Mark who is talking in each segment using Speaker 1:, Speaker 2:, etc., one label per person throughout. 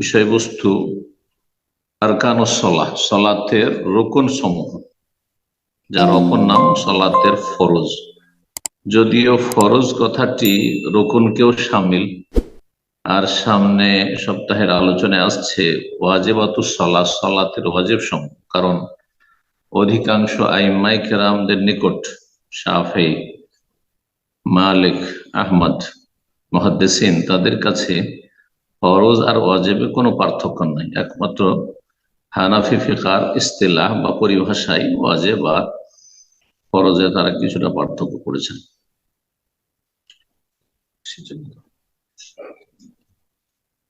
Speaker 1: বিষয়বস্তু আরকান সলাহ, সলাতের রোকন সমূহ, যার অপর নাম সলাতের ফরজ। যদিও ফরজ কথাটি রোকনকেও সামিল, আর সামনে সপ্তাহের আলোচনায় আসছে ওয়াজেবাতু সলা সলাতের ওয়াজেব সমূহ, কারণ অধিকাংশ আইমাই কেরামদের নিকট শাফেই মালিক আহমদ, মহাদ্দেসিন তাদের কাছে ফরজ আর ওয়াজেবে কোনো পার্থক্য নাই। একমাত্র হানাফি ফিকার ইস্তেলাহ বা পরিভাষায় ওয়াজেব আর ফরজে তারা কিছুটা পার্থক্য করেছেন।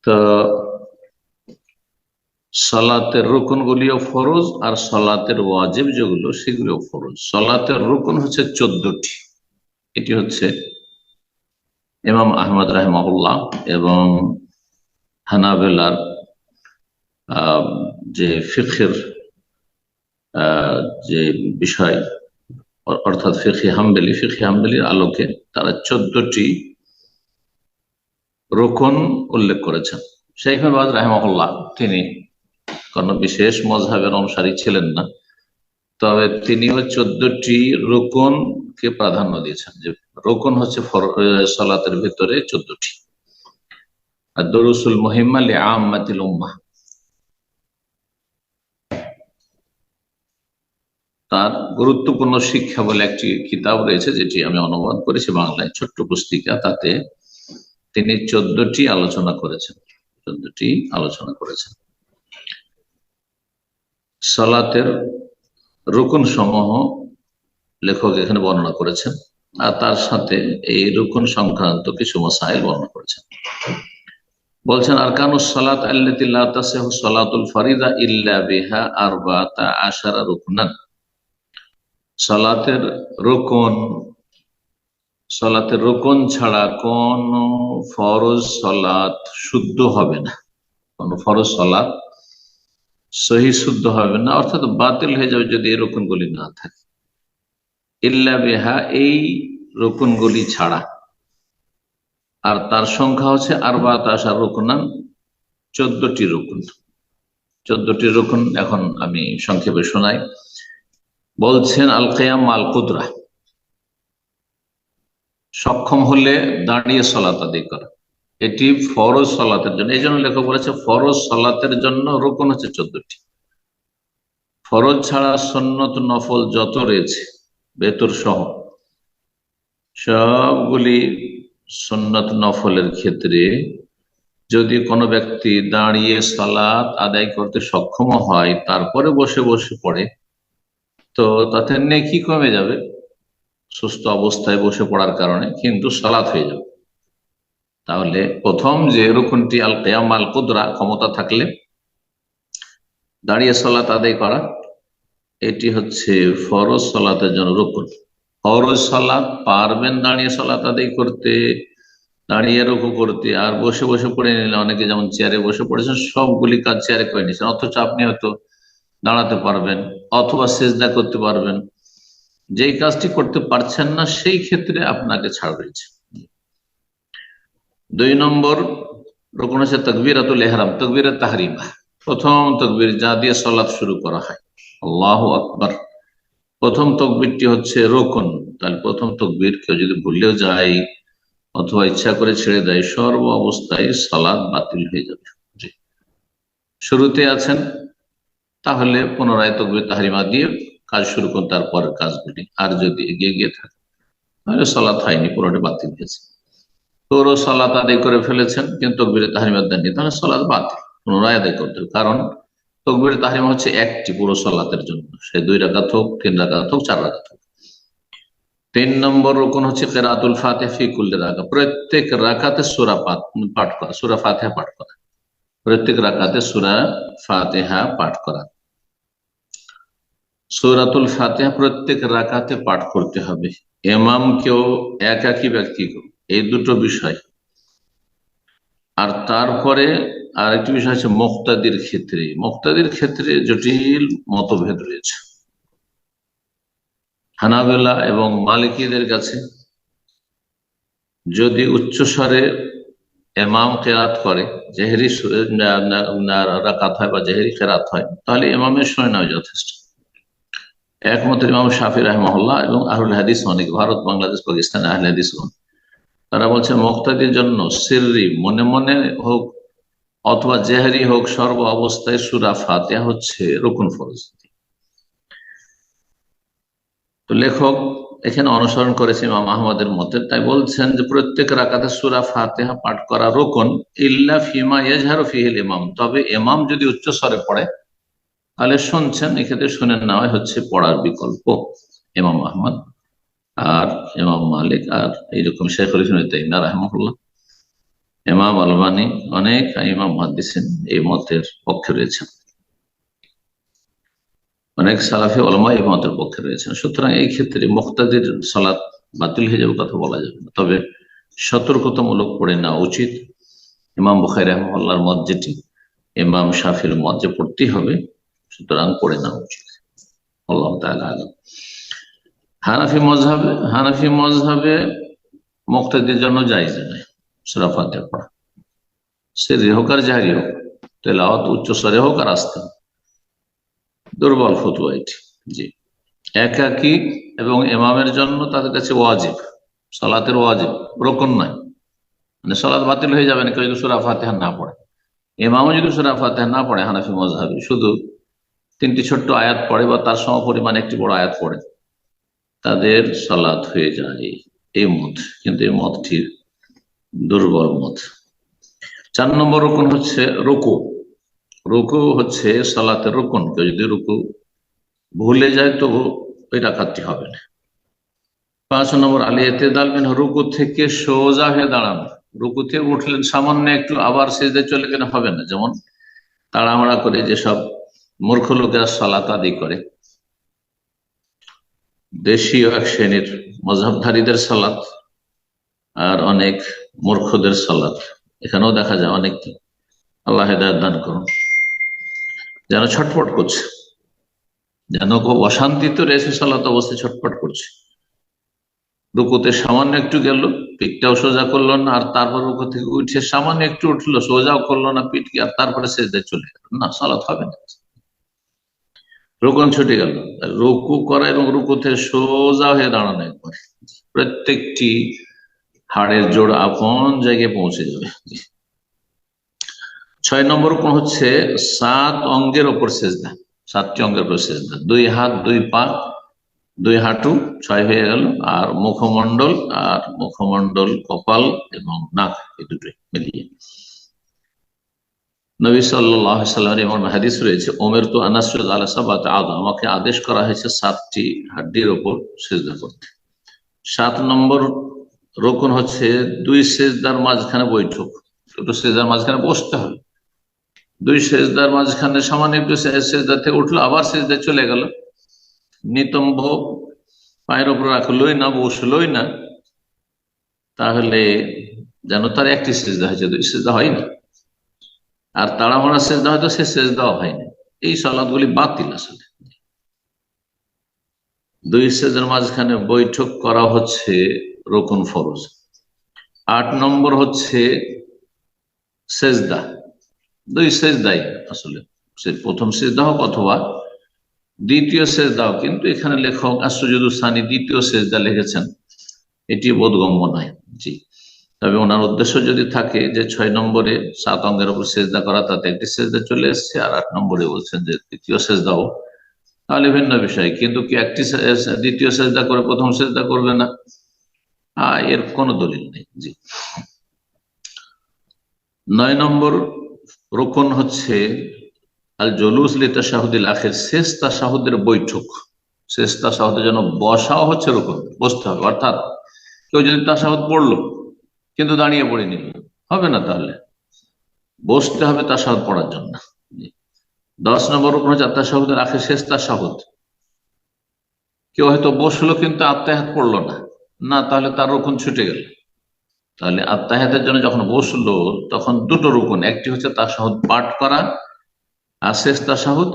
Speaker 1: তো সলাতের রুকন গুলিও ফরজ আর সলাতের ওয়াজেব যেগুলো, সেগুলিও ফরজ। সলাতের রুকন হচ্ছে চোদ্দটি। এটি হচ্ছে ইমাম আহমদ রাহমাহুল্লাহ এবং হানাবেলার যে ফিখের যে বিষয় অর্থাৎ ফিখি হাম্বেলি ফিখি হাম্বেলির আলোকে তারা চোদ্দটি রোকন উল্লেখ করেছেন। শেখ মেবাজ রাহেমহল্লা তিনি কোন বিশেষ মজহাবের অনুসারী ছিলেন না, তবে তিনিও চোদ্দটি রোকনকে প্রাধান্য দিয়েছেন যে রোকন হচ্ছে সলাতের ভিতরে চোদ্দটি। দরুসুল মহিম্মা লি উম্মাহ তার গুরুত্বপূর্ণ শিক্ষা বলে একটি কিতাব রয়েছে, যেটি আমি অনুবাদ করেছি বাংলায়, ছোট্ট পুস্তিকা। তাতে তিনি চোদ্দটি আলোচনা করেছেন। চোদ্দটি আলোচনা করেছেন। সলাতের রুকুন সমূহ লেখক এখানে বর্ণনা করেছেন। আর তার সাথে এই রুকুন সংক্রান্ত কিছু মশাইল বর্ণনা করেছেন। বলছেন, আরকানুস সালাত আল্লাতিল্লাহ সলাতুল ফরিদা ইল্লা বিহা আরবাতা আশারা রুকনান। সালাতের রোকন সালাতের রোকন ছাড়া কোন ফরজ সলাত শুদ্ধ হবে না। কোন ফরজ সলাত সহি শুদ্ধ হবে না, অর্থাৎ বাতিল হয়ে যাবে যদি এই রোকনগুলি না থাকে। ইল্লা বেহা, এই রোকনগুলি ছাড়া। আর তার সংখ্যা হচ্ছে আরবাত আসার রোকনান চোদ্দটি রোকন। চোদ্দটি রোকন এখন আমি সংক্ষেপে শোনাই। বলছেন আল কেয়াম আল কুদরা সক্ষম হলে দাঁড়িয়ে সলাত আদি করা। এটি ফরজ সলাতের জন্য। এই জন্য লেখক বলেছে, ফরজ সলাতের জন্য রোকন হচ্ছে চোদ্দটি। ফরজ ছাড়া সন্নত নফল যত রয়েছে, বেতর সহ, সবগুলি সন্নত নফলের ক্ষেত্রে যদি কোনো ব্যক্তি দাঁড়িয়ে সালাত আদায় করতে সক্ষম হয়, তারপরে বসে বসে পড়ে, তো তাতে নেকি কমে যাবে, সুস্থ অবস্থায় বসে পড়ার কারণে কিন্তু সালাত হয়ে যাবে। তাহলে প্রথম যে রুকুনটি আল কেয়াম আল কুদরা, ক্ষমতা থাকলে দাঁড়িয়ে সলাত আদায় করা, এটি হচ্ছে ফরজ সলাতের জন্য রুকুন। ফরজ সালাদ পারবেন দাঁড়িয়ে সলাত আদায় করতে দাঁড়িয়ে রুকু করতে আর বসে বসে পড়ে নিলে অনেকে যেমন চেয়ারে বসে পড়েছেন সবগুলি কাজ চেয়ারে করে নিয়েছেন অথচ আপনি হয়তো দাঁড়াতে পারবেন অথবা সেজদা করতে পারবেন যেই কাজটি করতে পারছেন না সেই ক্ষেত্রে আপনাকে ছাড় রয়েছে দুই নম্বর রকম হচ্ছে তকবিরাতুল এহরাম তকবিরের তাহারিমা প্রথম তকবির যা দিয়ে সলাৎ শুরু করা হয় আল্লাহ আকবর প্রথম তকবিরটি হচ্ছে রোকন। তাহলে প্রথম তকবির কেউ যদি ভুললেও যায় অথবা ইচ্ছা করে ছেড়ে দেয়, সর্ব অবস্থায় সালাদ বাতিল হয়ে যাবে। শুরুতে আছেন, তাহলে পুনরায় তকবির তাহারিমা দিয়ে কাজ শুরু করুন, তারপর কাজগুলি। আর যদি এগিয়ে গিয়ে থাকে, তাহলে সলাৎ হয়নি পুরোটা বাতিল হয়েছে। তোরও সলাৎ আদায় করে ফেলেছেন, কিন্তু তকবির তাহারিমা দেননি, তাহলে সলাৎ বাতিল, পুনরায় আদায় করতে কারণ তকবির তাহারিমা হচ্ছে একটি পুরো সলাতের জন্য। সে দুই রাকাত হোক, তিন রাকাত হোক, চার রাকাত হোক। তিন নম্বর রোকন হচ্ছে কেরাতুল ফাতে ফিকুল্লে রাখা প্রত্যেক রাকাতে সুরা পাঠ করা, সুরা ফাতেহা পাঠ করা। প্রত্যেক রাকাতে সুরা ফাতেহা পাঠ করা। সুরাতুল ফাতেহা প্রত্যেক রাকাতে পাঠ করতে হবে। এমাম কেউ একাকি ব্যক্তি এই দুটো বিষয়। আর তারপরে আর একটি বিষয় হচ্ছে মুক্তাদির ক্ষেত্রে। মুক্তাদির ক্ষেত্রে জটিল মতভেদ রয়েছে। হানাবেলা এবং মালিকীদের কাছে যদি উচ্চস্বরে এমাম কেরাত করে, জেহেরি রাকাত হয় বা জেহেরি কেরাত হয়, তাহলে এমামের শুনে নেওয়া যথেষ্ট। একমত ইমাম শাফি রহমহল্লা এবং আহুল হাদিস অনেক, ভারত, বাংলাদেশ পাকিস্তান আহলে হাদিসগণ তারা বলছে, মুক্তাদির জন্য সিররি মনে মনে হোক অথবা জেহারি হোক সর্ব অবস্থায় সুরা ফাতিহা হচ্ছে রুকুন ফরজ। তো লেখক এখানে অনুসরণ করেছে ইমাম আহমদের মতে, তাই বলছেন যে প্রত্যেক রাকাতে সুরা ফাতিহা পাঠ করা রোকন, ইল্লা ফিমা ইয়াজহারু ফিহিল ইমাম। তবে ইমাম যদি উচ্চ স্বরে পড়ে, তাহলে শুনছেন, এক্ষেত্রে শুনে নেওয়া হচ্ছে পড়ার বিকল্প ইমাম আহমদ আর ইমাম মালিক আর এইরকম শেখুল ইসলাম তাইমা রাহমুল্লাহ ইমাম আলবানি অনেক ইমাম দিচ্ছেন এই মতের পক্ষে রয়েছেন। অনেক সালাফি ওলামা এই মতের পক্ষে রয়েছেন। সুতরাং এই ক্ষেত্রে মুক্তাদির সালাত বাতিল হয়ে যাবে কথা বলা যাবে না। তবে সতর্কতামূলক পড়ে নেওয়া উচিত। ইমাম বুখাই রহমাল্লার মত যেটি, ইমাম শাফির মত যে পড়তেই হবে, সুতরাং পড়ে নেওয়া উচিত। আল্লাহ আলম। হানাফি মজহাবে হানাফি মজহাবে মুক্তাদির জন্য জায়জ নয় সুরাফাতে পড়া। সে হোক আর জাহারি হোক, তেলাওয়াত উচ্চ স্বরে হোক আর আস্তে দুর্বল ফতুয়া এটি। জি। একাকি এবং এমামের জন্য তাদের কাছে ওয়াজিব। সালাতের ওয়াজিব। রকম নয়। মানে সালাত বাতিল হয়ে যাবে না, কেউ যদি সুরা ফাতেহা না পড়ে। ইমামও যদি সুরা ফাতেহা না পড়ে, হানাফি মজহাবি শুধু তিনটি ছোট্ট আয়াত পড়ে বা তার সম পরিমাণ একটি বড় আয়াত পড়ে, তাদের সালাত হয়ে যায়। এই মত। কিন্তু এই মতটির দুর্বল মত। চার নম্বর রকম হচ্ছে রুকু। রুকু হচ্ছে সালাতের রুকুন। কেউ যদি রুকু ভুলে যায় তো ওই রাখাতে হবে না। পাঁচ নম্বর, আলী এতেদাল মিন রুকু থেকে সোজা হয়ে দাঁড়ানো। রুকু থেকে উঠলেন, সামান্য একটু আবার সেজে চলে গেলে হবে না। যেমন তাড়াহুড়া করে যেসব মূর্খ লোকেরা সালাত আদি করে। দেশীয় এক শ্রেণির মজাবধারীদের সালাত। আর অনেক মূর্খদের সালাত। এখানেও দেখা যায় অনেক আল্লাহ হেদায়ত দান করুন। যেন ছটফট করছে। যেন অশান্তিতে রয়েছে সালাত অবস্থায় ছটফট করছে। রুকুতে সামান্য একটু গেল, পিঠটাও সোজা করল না, আর তারপর রুকু থেকে উঠে সামান্য একটু উঠল, সোজাও করল না পিঠকে, আর তারপরে সেজদায় চলে গেল। না, সালাত হবে না। রুকন ছুটে গেল। রুকু করা এবং রুকুতে সোজা হয়ে দাঁড়ানো একবার। প্রত্যেকটি হাড়ের জোড় আপন জায়গায় পৌঁছে যাবে। ছয় নম্বর কোন হচ্ছে সাত অঙ্গের ওপর সেজদা। সাতটি অঙ্গের উপর সেজদা। দুই হাত, দুই পা, দুই হাঁটু, ছয় হয়ে গেল। আর মুখমণ্ডল আর মুখমণ্ডল, কপাল এবং নাক এই দুটোই মিলিয়ে। নবী সাল্লামের এমন হাদিস রয়েছে, ওমের তো আনাসুল আল্লাহ সাবাত আমাকে আদেশ করা হয়েছে সাতটি হাড্ডির ওপর সেজদা করতে। সাত নম্বর রোকন হচ্ছে দুই সেজদার মাঝখানে বৈঠক। দুটো সেজদার মাঝখানে বসতে হবে। দুই সেজদার মাঝখানে সামান্য একটু সেজদা থেকে উঠল, আবার সেজদায় চলে গেল। নিতম্ব পায়ের ওপর রাখলোই না, বসলোই না। তাহলে যেন তার একটি সেজদা হয়েছে, দুই সেজদা হয়নি। আর তাড়াহুড়া সেজদা হয়তো সে সেজদাও হয়নি। এই সলাদগুলি বাতিল আসলে। দুই সেজের মাঝখানে বৈঠক করা হচ্ছে রোকন ফরজ। আট নম্বর হচ্ছে সেজদা। দুই সেজদাই আসলে। সে প্রথম সেজদা হোক অথবা দ্বিতীয় সেজদা কিন্তু এখানে লেখক আশ্চর্যদুস্থানী দ্বিতীয় সেজদা লিখেছেন। এটি বোধগম্য নয়। জি। তবে ওনার উদ্দেশ্য যদি থাকে যে ছয় নম্বরে সাত অঙ্গের উপর সেজদা করা, তাতে একটি সেজদা চলে এসছে, আর আট নম্বরে বলছেন যে দ্বিতীয় সেজদাও। তাহলে ভিন্ন বিষয়। কিন্তু কি একটি দ্বিতীয় সেজদা করে প্রথম সেজদা করবে না। এর কোনো দলিল নেই, জি। নয় নম্বর রোকন হচ্ছে আল জলুস লিতা লিতাশাহুদিল আখের, শেষ তাশাহুদের বৈঠক। শেষ তাশাহুদের জন্য বসাও হচ্ছে রোকন, বসতে হবে। অর্থাৎ কেউ যদি তাশাহুদ পড়ল, কিন্তু দাঁড়িয়ে পড়ে নিল হবে না তাহলে? বসতে হবে তাশাহুদ পড়ার জন্য। দশ নম্বর রোকন হচ্ছে আত্মাশাহুদের আখের, শেষ তাশাহুদ। কেউ হয়তো বসল, কিন্তু আত্মাহাত পড়ল না। না, তাহলে তার রোকন ছুটে গেল। তাহলে আত্মাহাতের জন্য যখন বসল, তখন দুটো রুকুন, একটি হচ্ছে তাসাহুদ পাঠ করা, আর শেষ তাসাহুদ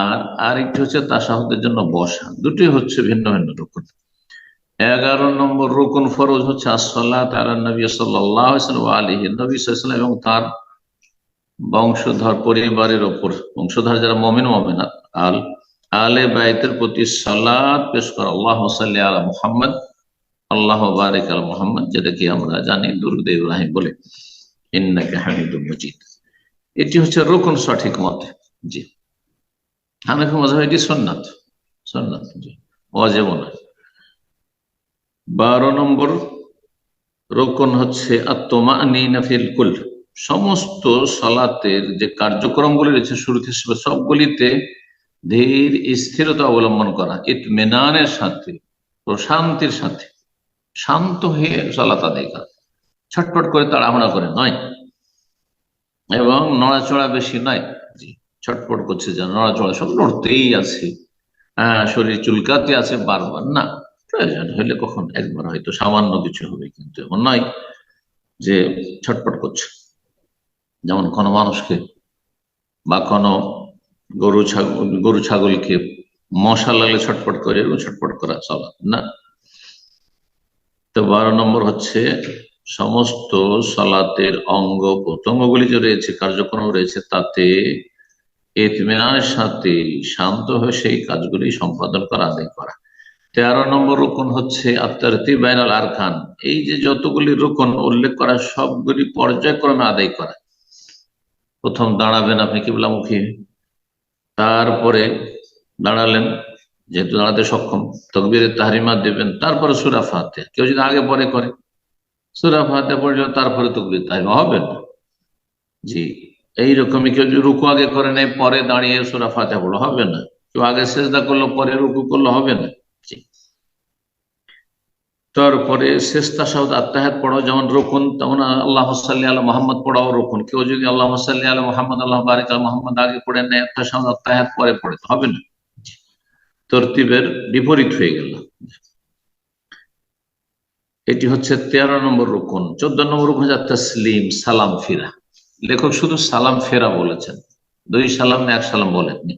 Speaker 1: আর আরেকটি হচ্ছে তাসাহুদের জন্য বসা। দুটি হচ্ছে ভিন্ন ভিন্ন রুকুন। এগারো নম্বর রুকুন ফরজ হচ্ছে আসল্লাহ তালা নবী সাল্লাম আলিহি, নবী সাল্লাম এবং তার বংশধর পরিবারের ওপর। বংশধর যারা মমিন মমিনাত আল আলে বাইতের প্রতি সালাদ পেশ করা। আল্লাহ সাল্লি আলা মুহাম্মদ। আল্লাহ বারিক আল মোহাম্মদ, যেটাকে আমরা জানি দুর্দ ইব্রাহিম বলে। ইন্নাকে হামিদুল মজিদ। এটি হচ্ছে রোকন সঠিক মত। জি। হানাফি মজাহ এটি সন্ন্যাত সন্ন্যাত জি। অজেব বারো নম্বর, রোকন হচ্ছে আত্মমা কুল। সমস্ত সালাতের যে কার্যক্রমগুলি রয়েছে শুরুতে, সবগুলিতে ধীর স্থিরতা অবলম্বন করা, ইতমেনানের সাথে, প্রশান্তির সাথে। শান্ত হয়ে সালাত আদায় করা। ছটপট করে তাড়াহুড়া করে নয়। এবং নড়াচড়া বেশি নয়। ছটপট করছে যেন নড়াচড়া সব নড়তেই আছে। হ্যাঁ শরীর চুলকাতে আছে বারবার। না, প্রয়োজন হলে কখন একবার হয়তো সামান্য কিছু হবে, কিন্তু এমন নয় যে ছটপট করছে। যেমন কোনো মানুষকে বা কোনো গরু ছাগল গরু ছাগলকে মশা লাগলে ছটপট করে এবং ছটপট করা চলা না তো বারো নম্বর হচ্ছে, সমস্ত সালাতের অঙ্গ প্রত্যঙ্গগুলি যে রয়েছে, কার্যক্রম রয়েছে, তাতে এতমেনার সাথে শান্ত হয়ে সেই কাজগুলি সম্পাদন করা, আদায় করা। তেরো নম্বর রোকন হচ্ছে আত্মার আত্মারতি বাইনাল আরকান। এই যে যতগুলি রোকন উল্লেখ করা, সবগুলি পর্যায়ক্রমে আদায় করা। প্রথম দাঁড়াবেন আপনি কিবলামুখী। তারপরে দাঁড়ালেন যেহেতু দাঁড়াতে সক্ষম, তকবির তাহারিমা দেবেন, তারপরে সুরা ফাতে কেউ যদি আগে পরে করে, সুরা ফাতে পড়লে তারপরে তকবির তাহারিমা হবে না। জি, এইরকমই কেউ যদি রুকু আগে করে নেয়, পরে দাঁড়িয়ে সুরা ফাতে পড়ল হবে না। কেউ আগে সেজদা করল, পরে রুকু করল হবে না। তারপরে শেষতা সাহুদ আত্মাহাত পড়াও, যেমন রোকন তেমন আল্লাহ সাল্লি আল্লাহ মোহাম্মদ পড়াও রোকন। কেউ যদি আল্লাহ সাল্লি আল্লাহ মোহাম্মদ, আল্লাহ বারিক আল মোহাম্মদ আগে পড়ে নেয় আত্মা সাহুদ আত্মাহাত পরে পড়ে হবে না। তরতিবের বিপরীত হয়ে গেল। এটি হচ্ছে তেরো নম্বর রোকন। চোদ্দ নম্বর রোকন তসলিম, সালাম, ফিরা। লেখক শুধু সালাম, ফেরা বলেছেন। দুই সালাম, এক সালাম বলেননি।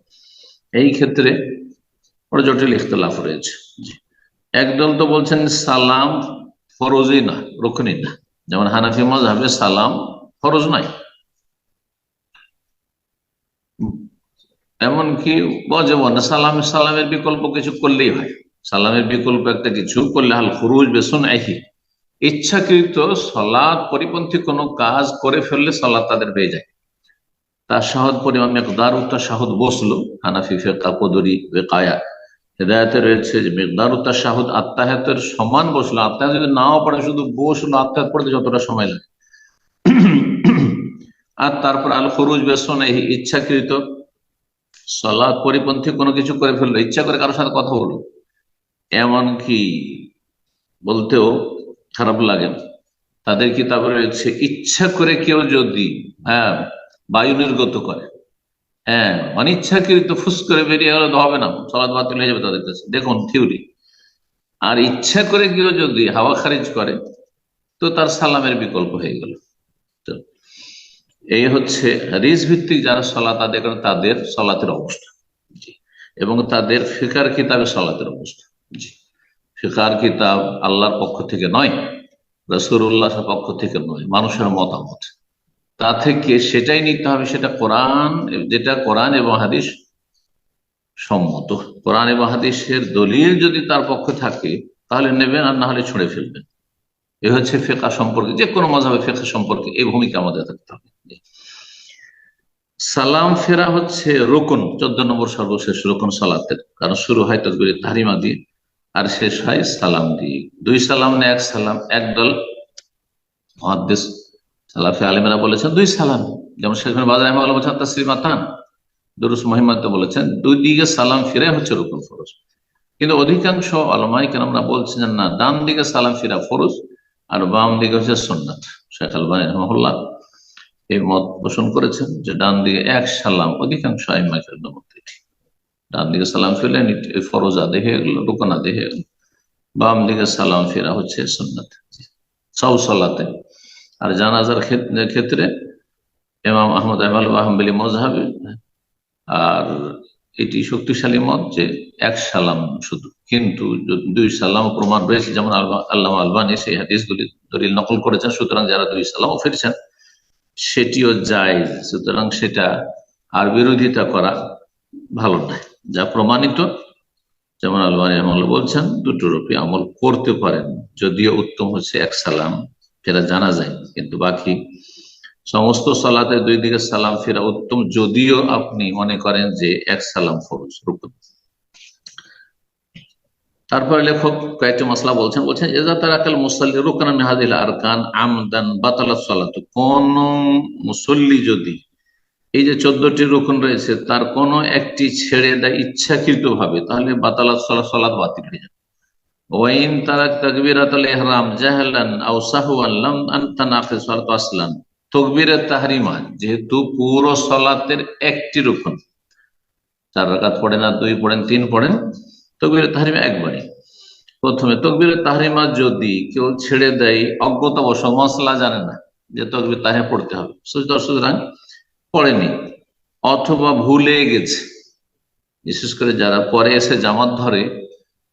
Speaker 1: এই ক্ষেত্রে ওর জটিল ইখতলাফ রয়েছে। একদল তো বলছেন সালাম ফরজই না রক্ষণই না। যেমন হানাফি মজাবে সালাম ফরজ নাই এমনকি বজব না সালাম, সালামের বিকল্প কিছু করলেই হয়। সালামের বিকল্প একটা কিছু করলে হাল খুরুজ বেসন একই ইচ্ছাকৃত সলাদ পরিপন্থী কোনো কাজ করে ফেললে সলাদ তাদের পেয়ে যায়। তার সাহদ পরিমাণ মেকদার উত্তর সাহদ বসল। হানাফি, ফেকা, কদরি, বেকায়া হেদায়তে রয়েছে যে মেকদার উত্তর সাহদ আত্মাহাতের সমান বসল। আত্মাহাত যদি নাও পড়ে, শুধু বসল আত্মাহাত পড়তে যতটা সময় লাগে। আর তারপর আল ফরুজ বেসন ইচ্ছাকৃত সলাদ পরিপন্থী কোনো কিছু করে ফেলল, ইচ্ছা করে কারোর সাথে কথা বলল এমনকি বলতেও খারাপ লাগে তাদের কিতাবে রয়েছে, ইচ্ছা করে কেউ যদি হ্যাঁ বায়ু নির্গত করে হ্যাঁ অনিচ্ছাকৃত ফুস করে বেরিয়ে গেলে তো হবে না, সলাদ বাতিল হয়ে যাবে তাদের কাছে। দেখুন থিওরি আর ইচ্ছা করে কেউ যদি হাওয়া খারিজ করে, তো তার সালামের বিকল্প হয়ে গেল। এই হচ্ছে রিস ভিত্তিক যারা সলাত আদায় করে তাদের সলাতের অবস্থা। এবং তাদের ফিকার কিতাবে সলাতের অবস্থা। জি। ফিকার কিতাব আল্লাহর পক্ষ থেকে নয় রসুল্লাহ পক্ষ থেকে নয়, মানুষের মতামত। তা থেকে সেটাই নিতে হবে, সেটা কোরআন, যেটা কোরআন এবং হাদিস সম্মত। কোরআন এবং হাদিসের দলিল যদি তার পক্ষে থাকে, তাহলে নেবেন আর না হলে ছুঁড়ে ফেলবেন। এ হচ্ছে ফেকা সম্পর্কে যে কোনো মজাবে ফেকা সম্পর্কে এই ভূমিকা আমাদের থাকতে হবে। সালাম ফেরা হচ্ছে রোকন, চোদ্দ নম্বর সর্বশেষ রোকন সালাতের। কারণ শুরু হয় তকবির তাহারিমা দিয়ে, আর শেষ হয় সালাম দিয়ে। দুই সালাম না এক সালাম একদল মহাদ্দেশ সালাফে আলিমেরা বলেছেন, দুই সালাম। যেমন শেখুন বাজার আহমদ বলছেন তাসলিমাতান দুরুস মহিমাতে বলেছেন, দুই দিকে সালাম ফিরে হচ্ছে রুকুন ফরজ। কিন্তু অধিকাংশ আলমাই কেন আমরা বলছেন না, ডান দিকে সালাম ফিরা ফরজ, আর বাম দিকে হচ্ছে সন্ন্যাত শেখ আলবানী রহমল্লাহ এই মত পোষণ করেছেন যে ডান দিকে এক সালাম অধিকাংশ ডান দিকে সালাম ফিরলে ফরজ আদে হয়ে গেল রুকন আদে হয়ে গেল বাম দিকে সালাম ফেরা হচ্ছে সন্ন্যাত সব সালাতে। আর জানাজার ক্ষেত্রে ইমাম আহমদ আহমাল আহমবলি মজাহাবি আর এটি শক্তিশালী মত যে এক সালাম শুধু। কিন্তু দুই সালাম প্রমাণ রয়েছে, যেমন আল্লাহ আলবানী সেই হাদিসগুলি দলিল নকল করেছেন, সুতরাং যারা দুই সালামও ফিরছেন সেটিও যায় সুতরাং সেটা আর বিরোধিতা করা ভালো নয়। যা প্রমাণিত, যেমন আলবানী আমল বলছেন, দুটো রূপে আমল করতে পারেন, যদিও উত্তম হচ্ছে এক সালাম ফেরা জানা যায়। কিন্তু বাকি সমস্ত সালাতে দুই দিকে সালাম ফেরা উত্তম, যদিও আপনি মনে করেন যে এক সালাম ফরজ রুকুন তারপরে লেখক কয়েকটি মশলা বলছেন বলছেন, এজা তারাকাল মুসাল্লি রুকান মেহাদিল আরকান আমদান সালাত। কোন মুসল্লি যদি এই যে চোদ্দটি রুকন রয়েছে, তার কোন একটি ছেড়ে দেয় ইচ্ছাকৃত ভাবে তাহলে বাতালাত সালাত সালাত বাতিল হয়ে যাবে। ওয়াইন তারাক তাকবীরাতুল ইহরাম জাহলান আও সাহওয়ান লাম আনতানাফিস সালাতু আসলান তকবীরের তাহরিমা, যেহেতু পুরো সলাতের একটি রুকন, চার রাকাত পড়েন আর দুই পড়েন, তিন পড়েন তকবীরের তাহরিমা একবারই। প্রথমে তকবীরের তাহরিমা যদি কেউ ছেড়ে দেয় অজ্ঞতাবশ মশলা জানে না যে তকবির তাহে পড়তে হবে। সুতরাং পড়েনি, অথবা ভুলে গেছে। বিশেষ করে যারা পরে এসে জামাত ধরে,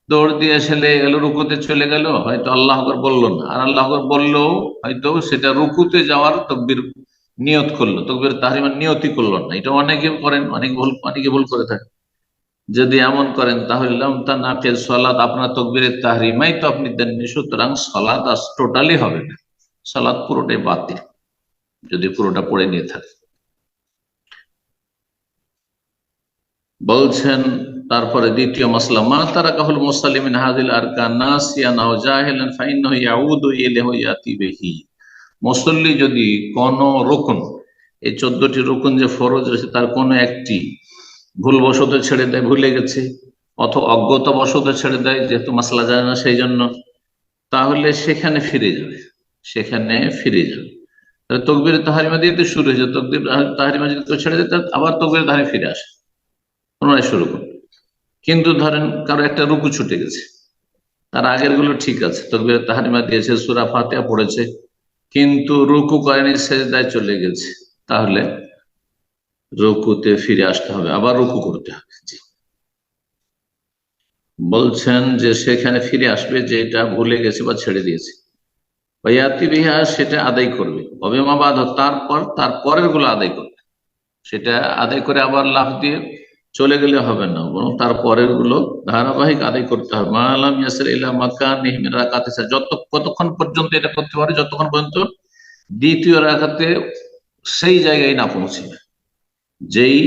Speaker 1: দৌড় দিয়ে ছেলে এলো রুকুতে চলে গেল, হয়তো আল্লাহ বলল না। আর আল্লাহ আকবর বলল হয়তো সেটা রুকুতে যাওয়ার তকবির নিয়ত করল তকবির তাহরিমার নিয়তি করল না। এটা অনেকে করেন, অনেক ভুল, অনেকে ভুল করে থাকে যদি এমন করেন, তাহলে নাকের সলাদ আপনার তকবিরের তাহরিমাই তো আপনি দেননি, সুতরাং সলাদ আজ টোটালি হবে না। সলাদ পুরোটাই বাতিল, যদি পুরোটা পড়ে নিয়ে থাকে বলছেন, তারপরে দ্বিতীয় মাসলা, মা তারা কাহুল মুসালিমিন হাজিল আর কানাসিয়ান আও জাহিলান, ফাইন্নাহু ইয়াউদু ইলাইহি ইয়াতি বিহি। মুসল্লি যদি কোন রুকন, এই চোদ্দটি রুকন যে ফরজ রয়েছে, তার কোন একটি ভুলবশত ছেড়ে দেয়, ভুলে গেছে অথবা অজ্ঞতাবশত ছেড়ে দেয়, যেহেতু মাসলা যায় না সেই জন্য, তাহলে সেখানে ফিরে যাবে, সেখানে ফিরে যাবে। তাহলে তকবির তাহারিমা দিয়ে তো শুরু হয়েছে, তকবির তাহারিমা যদি কেউ ছেড়ে দেয় আবার তকবির তাহারি ফিরে আসে, পুনরায় শুরু করুন কিন্তু ধরেন কারও একটা রুকু ছুটে গেছে, তার আগেরগুলো ঠিক আছে, তকবির তাহারিমা দিয়েছে সুরা ফাতেহা পড়েছে, কিন্তু রুকু করেনি, সেজদায় চলে গেছে, তাহলে রুকুতে ফিরে আসতে হবে, আবার রুকু করতে হবে বলছেন যে সেখানে ফিরে আসবে যে এটা ভুলে গেছে বা ছেড়ে দিয়েছে। বিহা সেটা আদায় করবে। অবিমাবাদ, তারপর তার পরেরগুলো আদায় করবে। সেটা আদায় করে আবার লাভ দিয়ে চলে গেলে হবে না, বরং তার পরেরগুলো ধারাবাহিক আদায় করতে হবে। মালাম ইয়াসির ইলা মাকান যত, কতক্ষণ পর্যন্ত এটা করতে পারে, যতক্ষণ পর্যন্ত দ্বিতীয় রাখাতে সেই জায়গায় না পৌঁছে। যেই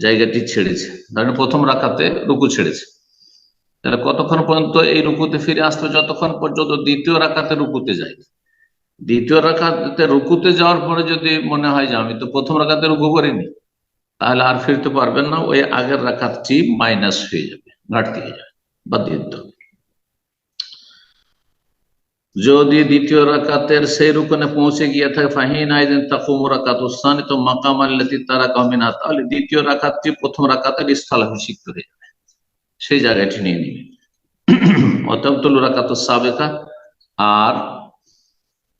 Speaker 1: জায়গাটি ছেড়েছে। ধরেন প্রথম রাখাতে রুকু ছেড়েছে। তাহলে কতক্ষণ পর্যন্ত এই রুকুতে ফিরে আসতো যতক্ষণ পর্যন্ত দ্বিতীয় রাখাতে রুকুতে যায় দ্বিতীয় রাখাতে রুকুতে যাওয়ার পরে যদি মনে হয় যে আমি তো প্রথম রাখাতে রুকু করিনি, তাহলে আর ফিরতে পারবেন না। ওই আগের রাখাতটি মাইনাস হয়ে যাবে, ঘাটতি হয়ে যাবে, বা দিতে হবে। যদি দ্বিতীয় রাকাতের সেই রুকনে পৌঁছে গিয়ে থাকে, ফাহিন আইদিন তাকুম রাকাত উসানি তো মাকাম আল্লাতি তারা কামিনা তাহলে দ্বিতীয় রাকাতটি প্রথম রাকাতের স্থলাভিষিক্ত হয়ে যাবে। সেই জায়গাটি নিয়ে নিবে। অতমতুল রাকাত সাবেকা, আর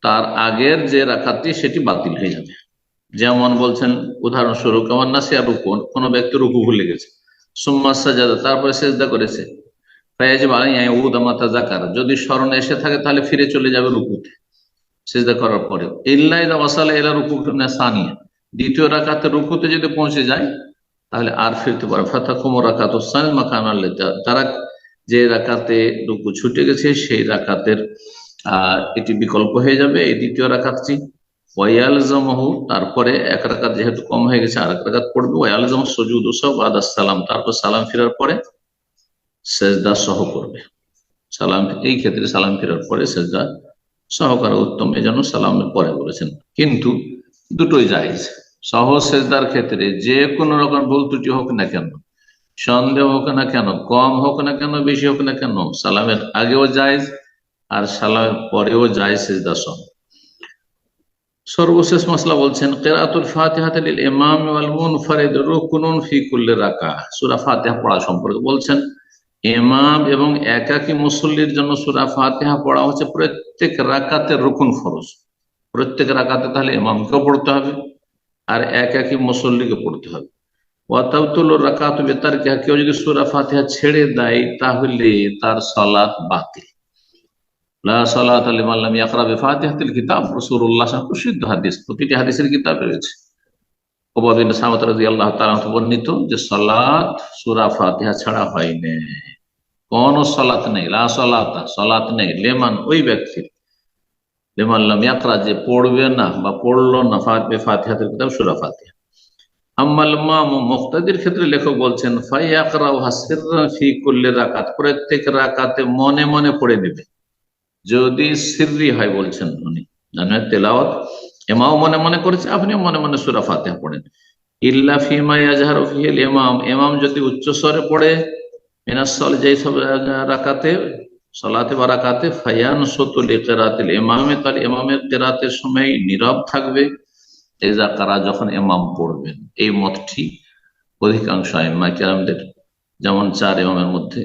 Speaker 1: তার আগের যে রাকাতটি, সেটি বাতিল হয়ে যাবে। যেমন বলছেন, উদাহরণস্বরূপ না সে রুকু কোন ব্যক্তি রুকু ভুলে গেছে। সুম্মা সাজাদা, তারপরে সেজদা করেছে। যদি স্মরণ এসে থাকে, তাহলে ফিরে চলে যাবে রুকুতে। সেজদা করার পরে ওয়াসালা এলা রুকু সানিয়া। দ্বিতীয় রাকাতে রুকুতে যদি পৌঁছে যায়, তাহলে আর ফিরতে পারে ফাতা কুমো রাকাত সানি মাকান তারা যে রাকাতে রুকু ছুটে গেছে, সেই রাকাতের এটি বিকল্প হয়ে যাবে এই দ্বিতীয় রাকাতটি। ওয়াইয়ালজামহু তারপরে এক রাকাত যেহেতু কম হয়ে গেছে আর এক রাকাত পড়বে। ওয়াইয়ালজাম সজুদ সব আদা সালাম। তারপর সালাম ফেরার পরে সেজদা সহ করবে। সালাম, এই ক্ষেত্রে সালাম ফেরার পরে সেজদা সহ করা উত্তম জন্য সালামের পরে বলেছেন। কিন্তু দুটোই জায়েজ। সহ সেজদার ক্ষেত্রে যে কোনো রকম ভুল ত্রুটি হোক না কেন, সন্দেহ হোক না কেন, কম হোক না কেন, বেশি হোক না কেন, সালামের আগেও জায়েজ আর সালামের পরেও জায়েজ সেজদা সহ। সর্বশেষ মশলা বলছেন, কেরাতুল ফাতিহাতে লিল ইমাম ওয়াল মুনফারিদ রুকুনুন ফি কুল্লি রাকা সূরা ফাতিহা পড়া সম্পর্কে বলছেন ইমাম এবং একাকী মুসল্লির জন্য সূরা ফাতিহা পড়া হচ্ছে প্রত্যেক রাকাতে রুকুন ফরজ। প্রত্যেক রাকাতে তাহলে এমামকেও পড়তে হবে আর একাকী মুসল্লিকে পড়তে হবে। ওয়াতাবতুল রাকাত বেতার কেউ যদি সুরা ফাতিহা ছেড়ে দেয় তাহলে তার সালাত বাতিল। লা সালাত লিমান লাম ইয়াকরা বিফাতিহাতিল কিতাব। রাসূলুল্লাহ প্রসিদ্ধ হাদিস, প্রতিটি হাদিসের কিতাবে রয়েছে। ওবাদ বিন সামাত রাদিয়াল্লাহু তাআলা বর্ণিত যে সালাত সূরা ফাতিহা ছাড়া হয় না কোন সালাত নেই, লা সালাতা নেই। লেমান ওই ব্যক্তি, লেমান লাম ইয়াকরা, যে পড়বে না বা পড়ল না ফাতিহা ফাতিহাতুল কিতাব, সূরা ফাতিহা। আম্মাল মাম মুক্তাদির ক্ষেত্রে লেখক বলছেন ফাইয়াকরাউ হাসিররা ফি কুল্লি রাকাত, প্রত্যেক রাকাতে মনে মনে পড়ে নেবে। যদি সিররি হয় বলছেন উনি, জানেন, তেলাওয়াত। এমাও মনে মনে করেছে, আপনিও মনে মনে সুরা ফাতিহা পড়েন। ইল্লা ফিমা ইয়াজহারু ফিহিল ইমাম। ইমাম যদি উচ্চ স্বরে পড়ে মিনাসল যেই সব রাকাতে, সলাতে বা রাকাতে, ফায়ান সতুল ইকরাতিল ইমামে তার ইমামের কেরাতের সময় নীরব থাকবে। এজা কারা যখন ইমাম পড়বেন, এই মতটি অধিকাংশ আইম্মা কেরামদের। যেমন চার ইমামের মধ্যে,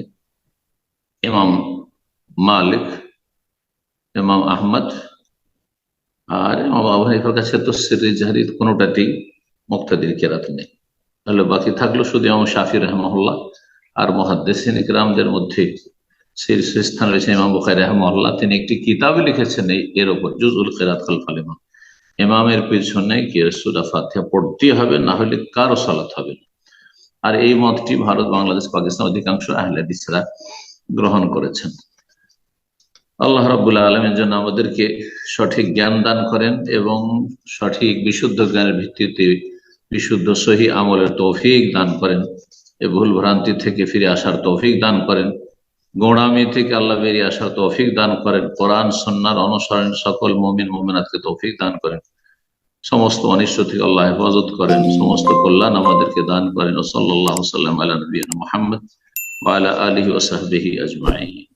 Speaker 1: ইমাম মালিক, ইমাম আহমদ, আর ইমাম আবু কাছে তো সিরি জাহারি কোনোটাতেই মুক্তাদির কেরাত নেই। তাহলে বাকি থাকল শুধু ইমাম শাফি রহমহল্লা আর মহাদ্দেসিন ইকরামদের মধ্যে শীর্ষস্থান রয়েছে ইমাম বুখারি রহমহল্লা তিনি একটি কিতাবে লিখেছেন এর ওপর জুজুল কেরাত খালফাল ইমাম। ইমামের পিছনে গিয়ে সুরা ফাতিহা পড়তে হবে, না হলে কারও সালাত হবে না। আর এই মতটি ভারত, বাংলাদেশ, পাকিস্তান অধিকাংশ আহলাদিসরা গ্রহণ করেছেন। আল্লাহ রাবুল্লাহ আলমের জন্য আমাদেরকে সঠিক জ্ঞান দান করেন এবং সঠিক বিশুদ্ধ জ্ঞানের ভিত্তিতে বিশুদ্ধ সহি আমলের তৌফিক দান করেন। এ ভুল ভ্রান্তি থেকে ফিরে আসার তৌফিক দান করেন। গোড়ামি থেকে আল্লাহ বেরিয়ে আসার তৌফিক দান করেন। কোরআন সন্ন্যার অনুসরণ সকল মমিন, মোমিনাতকে তৌফিক দান করেন। সমস্ত অনিশ্চ থেকে আল্লাহ হেফাজত করেন। সমস্ত কল্যাণ আমাদেরকে দান করেন। ও সাল্লাহ সাল্লাম আল্লাহ নবীন মোহাম্মদ আলা আলহি ওসাহবিহি আজমাই